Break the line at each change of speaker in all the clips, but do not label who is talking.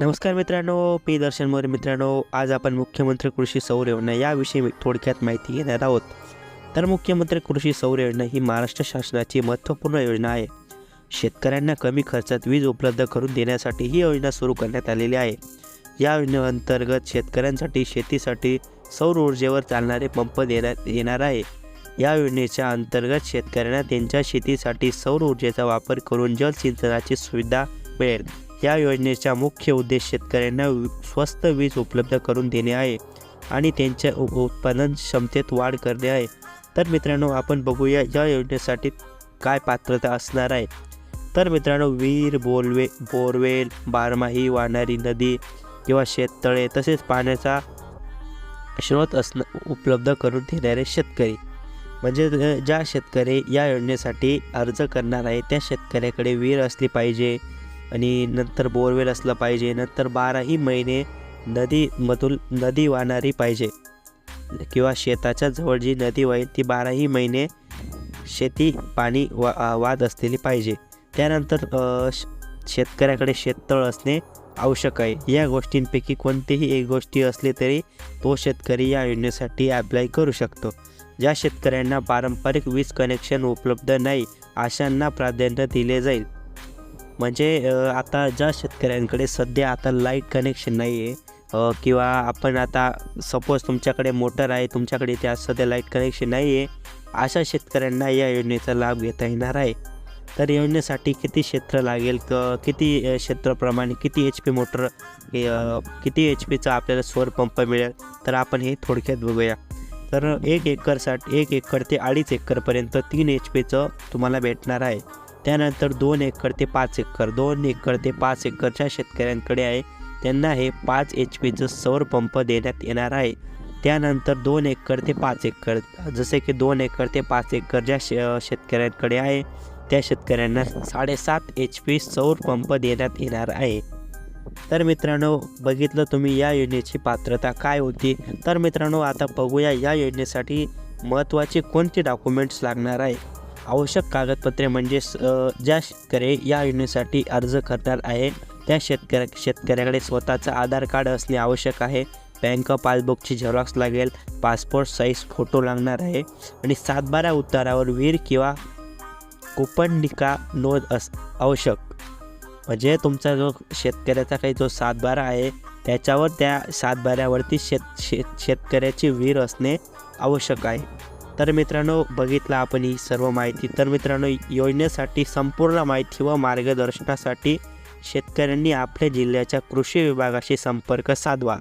नमस्कार मित्रांनो मी दर्शन मोरे मित्रांनो आज आपण मुख्यमंत्री कृषी सौर योजना याविषयी थोडक्यात माहिती घेणार आहोत. तर मुख्यमंत्री कृषी सौर योजना ही महाराष्ट्र शासनाची महत्त्वपूर्ण योजना आहे. शेतकऱ्यांना कमी खर्चात वीज उपलब्ध करून देण्यासाठी ही योजना सुरू करण्यात आलेली आहे. या योजनेअंतर्गत शेतकऱ्यांसाठी शेतीसाठी सौर ऊर्जेवर चालणारे पंप देण्यात येणार आहे. या योजनेच्या अंतर्गत शेतकऱ्यांना त्यांच्या शेतीसाठी सौर ऊर्जेचा वापर करून जलसिंचनाची सुविधा मिळेल. या योजनेचा मुख्य उद्देश शेतकऱ्यांना स्वस्त वीज उपलब्ध करून देणे आहे आणि त्यांच्या उत्पादन क्षमतेत वाढ करणे आहे. तर मित्रांनो आपण बघूया या योजनेसाठी काय पात्रता असणार आहे. तर मित्रांनो विहीर बोलवे बोरवेल बारमाही वाहणारी नदी किंवा शेततळे तसेच पाण्याचा स्रोत असणं उपलब्ध करून देणारे शेतकरी. म्हणजे ज्या शेतकरी या योजनेसाठी अर्ज करणार आहे त्या शेतकऱ्याकडे विहीर असली पाहिजे. आणि नंतर बोरवेल असलं पाहिजे नंतर बाराही महिने नदीमधून नदी वाहणारी पाहिजे. किंवा शेताच्या जवळ जी नदी वाहील ती बाराही महिने शेती पाणी वा वाद असलेली पाहिजे. त्यानंतर श- शेतकऱ्याकडे शेततळ असणे आवश्यक आहे. या गोष्टींपैकी कोणतीही एक गोष्टी असली तरी तो शेतकरी या योजनेसाठी अप्लाय करू शकतो. ज्या शेतकऱ्यांना पारंपरिक वीज कनेक्शन उपलब्ध नाही अशांना प्राधान्य दिले जाईल. म्हणजे आता ज्या शेतकऱ्यांकडे सध्या आता लाइट कनेक्शन नाही आहे किंवा आपण आता सपोज तुमच्याकडे मोटर आहे तुमच्याकडे त्या सध्या लाइट कनेक्शन नाही आहे अशा शेतकऱ्यांना या योजनेचा लाभ घेता येणार आहे. तर योजनेसाठी किती क्षेत्र लागेल? क किती क्षेत्राप्रमाणे किती एच पी मोटर किती एच पीचा आपल्याला सौर पंप मिळेल? तर आपण हे थोडक्यात बघूया. तर एक एकरसाठी एक एकर ते अडीच एकरपर्यंत तीन एच पीचं तुम्हाला भेटणार आहे. त्यानंतर दोन एकर ते पाच एकर दोन एकर ते पाच एकरच्या शेतकऱ्यांकडे आहे. त्यांना हे पाच एच पीचं सौर पंप देण्यात येणार आहे. त्यानंतर दोन एकर ते पाच एकर जसे की दोन एकर ते पाच एकर ज्या शे शेतकऱ्यांकडे आहे त्या शेतकऱ्यांना साडेसात एच पी सौर पंप देण्यात येणार आहे. तर मित्रांनो बघितलं तुम्ही या योजनेची पात्रता काय होती? तर मित्रांनो आता बघूया या योजनेसाठी महत्त्वाचे कोणते डॉक्युमेंट्स लागणार आहे? आवश्यक कागदपत्रे म्हणजे स- ज्या शेतकरी या योजनेसाठी अर्ज करणार आहे त्या शेतकऱ्या शेतकऱ्याकडे स्वतःचं आधार कार्ड असणे आवश्यक आहे. बँक पासबुकची झेरॉक्स लागेल पासपोर्ट साईज फोटो लागणार आहे आणि सातबारा उतारावर वीर किंवा कुपननिका नोंद अस आवश्यक. म्हणजे तुमचा जो शेतकऱ्याचा काही जो सातबारा आहे त्याच्यावर त्या सातबाऱ्यावरती शेत शेत शेतकऱ्याची वीर असणे आवश्यक आहे. तर मित्रांनो बघितलं आपण ही सर्व माहिती. तर मित्रांनो योजनेसाठी संपूर्ण माहिती व मार्गदर्शनासाठी शेतकऱ्यांनी आपल्या जिल्ह्याच्या कृषी विभागाशी संपर्क साधवा.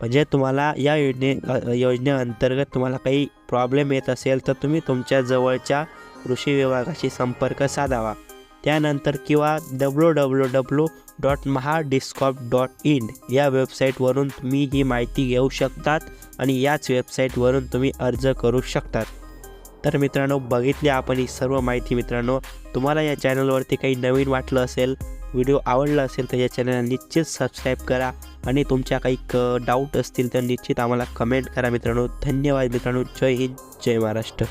म्हणजे तुम्हाला या योजने योजनेअंतर्गत तुम्हाला काही प्रॉब्लेम येत असेल तर तुम्ही तुमच्या जवळच्या कृषी विभागाशी संपर्क साधावा. त्यानंतर किंवा W W W dot Maha discom dot in या वेबसाईटवरून तुम्ही ही माहिती घेऊ शकतात आणि याच वेबसाईटवरून तुम्ही अर्ज करू शकतात. तर मित्रांनो बघितली आपण ही सर्व माहिती मित्रांनो. तुम्हाला या चॅनलवरती काही नवीन वाटलं असेल व्हिडिओ आवडला असेल तर या चॅनलला निश्चित सबस्क्राईब करा. आणि तुमच्या काही क डाऊट असतील तर निश्चित आम्हाला कमेंट करा मित्रांनो. धन्यवाद मित्रांनो. जय हिंद जय महाराष्ट्र.